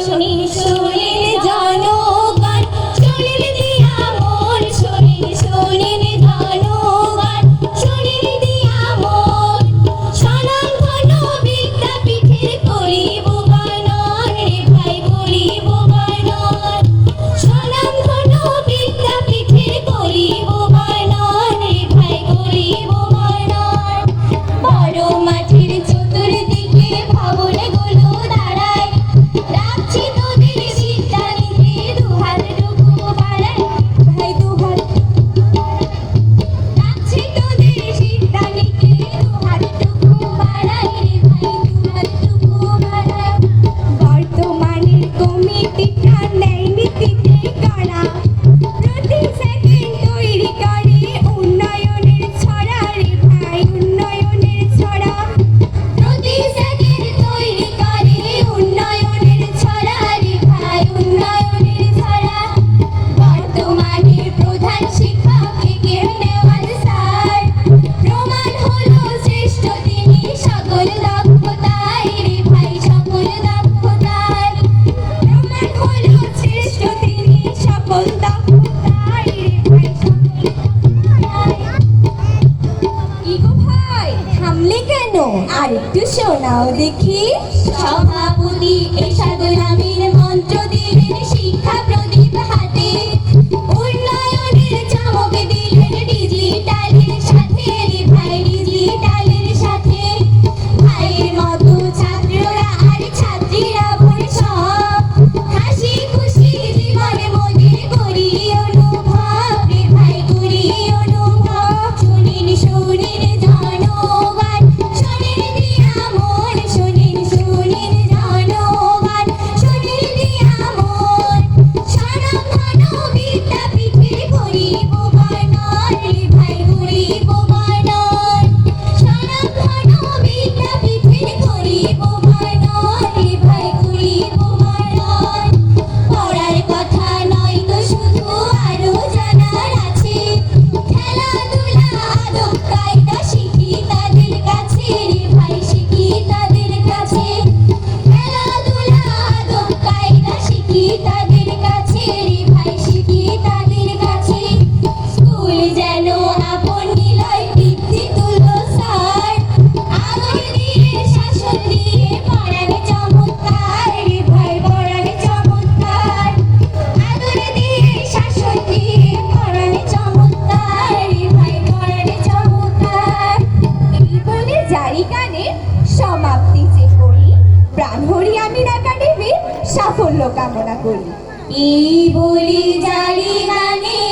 Tune. তো আরেকটু শোনাও দেখি। সভাপতি এসাদ নামের মন্ত্র দিলেন প্রার্থনা করি। এই বলি জালি গানে